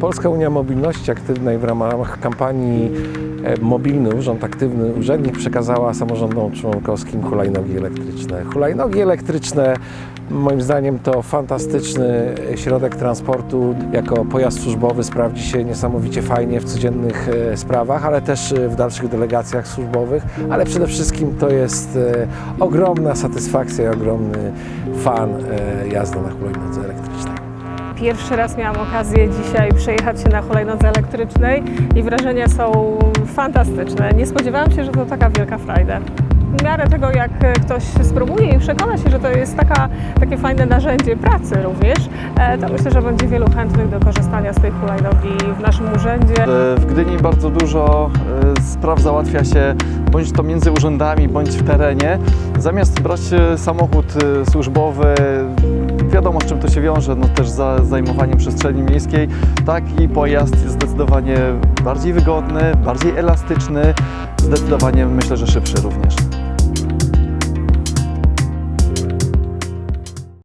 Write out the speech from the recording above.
Polska Unia Mobilności Aktywnej w ramach kampanii e, Mobilny Urząd Aktywny Urzędnik przekazała samorządom członkowskim hulajnogi elektryczne. Hulajnogi elektryczne moim zdaniem to fantastyczny środek transportu. Jako pojazd służbowy sprawdzi się niesamowicie fajnie w codziennych e, sprawach, ale też e, w dalszych delegacjach służbowych, ale przede wszystkim to jest ogromna satysfakcja i ogromny fan jazdy na hulajnodze elektrycznej. Pierwszy raz miałam okazję dzisiaj przejechać się na hulajnodze elektrycznej i wrażenia są fantastyczne. Nie spodziewałam się, że to taka wielka frajda. W miarę tego, jak ktoś spróbuje i przekona się, że to jest taka, takie fajne narzędzie pracy również, e, to myślę, że będzie wielu chętnych do korzystania z tej hulajnogi w naszym urzędzie. E, W Gdyni bardzo dużo e, spraw załatwia się bądź to między urzędami, bądź w terenie. Zamiast brać samochód służbowy, wiadomo z czym to się wiąże, no też za zajmowaniem przestrzeni miejskiej, taki pojazd jest zdecydowanie bardziej wygodny, bardziej elastyczny, zdecydowanie myślę, że szybszy również.